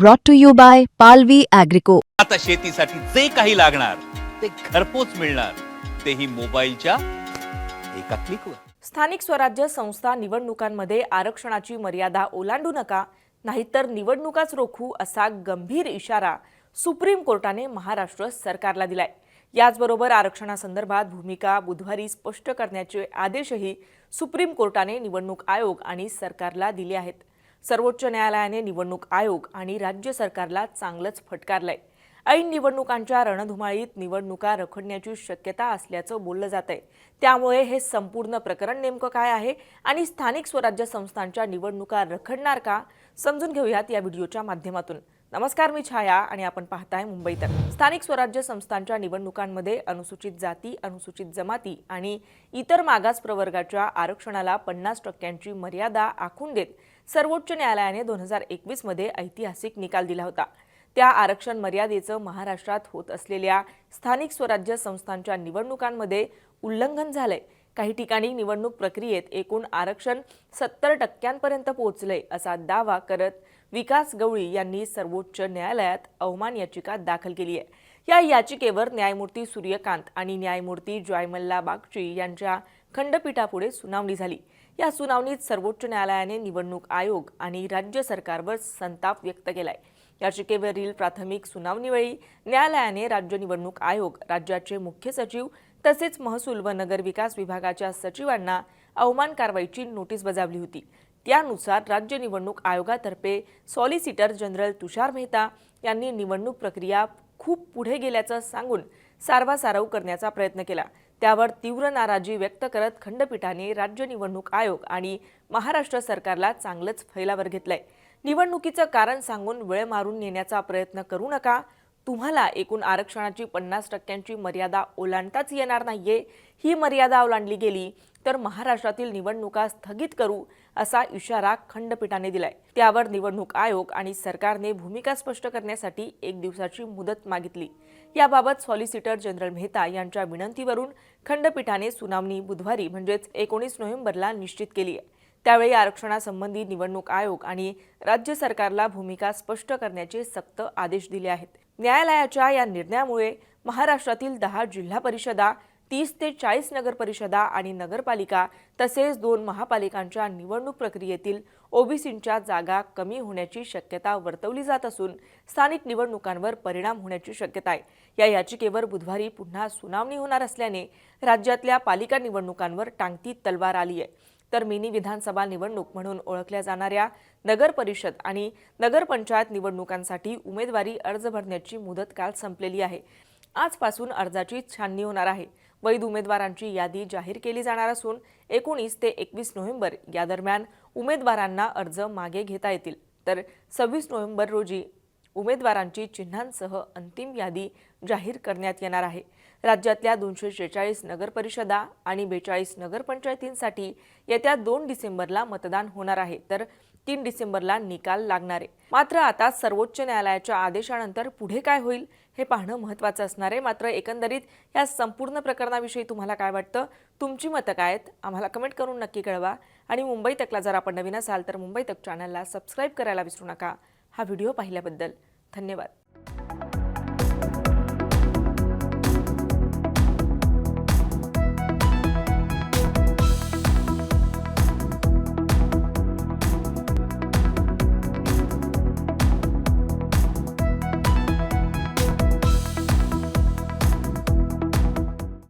brought to you by Palvi Agrico. आता शेतीसाठी जे काही लागणार ते घरपोच मिळणार. तेही मोबाईलच्या एका क्लिकवर स्थानिक स्वराज्य संस्था निवडणुकांमध्ये आरक्षणाची मर्यादा ओलांडू नका नाहीतर निवडणुकाच रोखू असा गंभीर इशारा सुप्रीम कोर्टाने महाराष्ट्र सरकारला दिलाय. याचबरोबर आरक्षणासंदर्भात भूमिका बुधवारी स्पष्ट करण्याचे आदेशही सुप्रीम कोर्टाने निवडणूक आयोग आणि सरकारला दिले आहेत. सर्वोच्च न्यायालयाने निवडणूक आयोग आणि राज्य सरकारला चांगलंच फटकारलंय. ऐन निवडणुकांच्या रणधुमाळीत निवडणुका रखडण्याची शक्यता असल्याचं बोललं जात आहे त्यामुळे हे संपूर्ण प्रकरण नेमकं काय आहे आणि स्थानिक स्वराज्य संस्थांच्या निवडणुका रखडणार का? समजून घेऊयात या व्हिडिओच्या माध्यमातून. नमस्कार मी छाया आणि आपण पाहताय मुंबई तर. स्थानिक स्वराज्य संस्थांच्या निवडणुकांमध्ये अनुसूचित जाती अनुसूचित जमाती आणि इतर मागास प्रवर्गाच्या आरक्षणाला पन्नास टक्क्यांची मर्यादा आखून देत सर्वोच्च न्यायालयाने दोन हजार एकवीसमध्ये ऐतिहासिक निकाल दिला होता. त्या आरक्षण मर्यादेचं महाराष्ट्रात होत असलेल्या स्थानिक स्वराज्य संस्थांच्या निवडणुकांमध्ये उल्लंघन झालंय. काही ठिकाणी निवडणूक प्रक्रियेत एकूण आरक्षण सत्तर टक्क्यांपर्यंत पोहोचलंय असा दावा करत विकास गवळी यांनी सर्वोच्च न्यायालयात अवमान याचिका दाखल केली आहे. या याचिकेवर न्यायमूर्ती सूर्यकांत आणि न्यायमूर्ती जॉयमल्ला बागची यांच्या खंडपीठापुढे सुनावणी झाली. या सुनावणीत सर्वोच्च न्यायालयाने निवडणूक आयोग आणि राज्य सरकारवर संताप व्यक्त केलाय. याचिकेवरील प्राथमिक सुनावणीवेळी न्यायालयाने राज्य निवडणूक आयोग राज्याचे मुख्य सचिव तसेच महसूल व नगर विकास विभागाच्या सचिवांना अवमान कारवाईची नोटीस बजावली होती. त्यानुसार राज्य निवडणूक आयोगातर्फे सॉलिसिटर जनरल तुषार मेहता यांनी निवडणूक प्रक्रिया खूप पुढे गेल्याचं सांगून सारवासारव करण्याचा प्रयत्न केला. त्यावर तीव्र नाराजी व्यक्त करत खंडपीठाने राज्य निवडणूक आयोग आणि महाराष्ट्र सरकारला चांगलंच फैलावर घेतलंय. निवडणुकीचं कारण सांगून वेळ मारून नेण्याचा प्रयत्न करू नका. तुम्हाला एकूण आरक्षणाची पन्नास टक्क्यांची मर्यादा ओलांडताच येणार नाहीये. ही मर्यादा ओलांडली गेली. तर महाराष्ट्रातील निवडणुका स्थगित करू असा इशारा खंडपीठाने दिलाय. त्यावर निवडणूक आयोग आणि सरकारने भूमिका स्पष्ट करण्यासाठी एक दिवसाची मुदत मागितली. याबाबत सॉलिसिटर जनरल मेहता यांच्या विनंतीवरून खंडपीठाने सुनावणी बुधवारी म्हणजेच एकोणीस नोव्हेंबरला निश्चित केली आहे. त्यावेळी आरक्षणासंबंधी निवडणूक आयोग आणि राज्य सरकारला भूमिका स्पष्ट करण्याचे सक्त आदेश दिले आहेत. न्यायालयाच्या या निर्णयामुळे महाराष्ट्रातील दहा जिल्हा परिषदा तीस ते चाळीस नगरपरिषदा आणि नगरपालिका तसेच दोन महापालिकांच्या निवडणूक प्रक्रियेतील ओबीसींच्या जागा कमी होण्याची शक्यता वर्तवली जात असून स्थानिक निवडणुकांवर परिणाम होण्याची शक्यता आहे. या याचिकेवर बुधवारी पुन्हा सुनावणी होणार असल्याने राज्यातल्या पालिका निवडणुकांवर टांगती तलवार आली आहे. तर मिनी विधानसभा निवडणूक म्हणून ओळखल्या जाणाऱ्या नगर परिषद आणि नगरपंचायत निवडणुकांसाठी उमेदवारी अर्ज भरण्याची मुदत काल संपलेली आहे. आजपासून अर्जाची छाननी होणार आहे. वैध उमेदवारांची यादी जाहीर केली जाणार असून एकोणीस ते एकवीस नोव्हेंबर या दरम्यान उमेदवारांना अर्ज मागे घेता येतील. तर सव्वीस नोव्हेंबर रोजी उमेदवारांची चिन्हांसह अंतिम यादी जाहीर करण्यात येणार आहे. राज्यातल्या दोनशे शेहेचाळीस नगरपरिषदा आणि बेचाळीस नगरपंचायतींसाठी येत्या दोन डिसेंबरला मतदान होणार आहे. तर तीन डिसेंबरला निकाल लागणार आहे. मात्र आता सर्वोच्च न्यायालयाच्या आदेशानंतर पुढे काय होईल हे पाहणं महत्त्वाचं असणार आहे. मात्र एकंदरीत या संपूर्ण प्रकरणाविषयी तुम्हाला काय वाटतं? तुमची मतं काय आहेत? आम्हाला कमेंट करून नक्की कळवा. आणि मुंबई तकला जर आपण नवीन असाल तर मुंबई तक चॅनलला सबस्क्राईब करायला विसरू नका. हा व्हिडिओ पाहिल्याबद्दल धन्यवाद.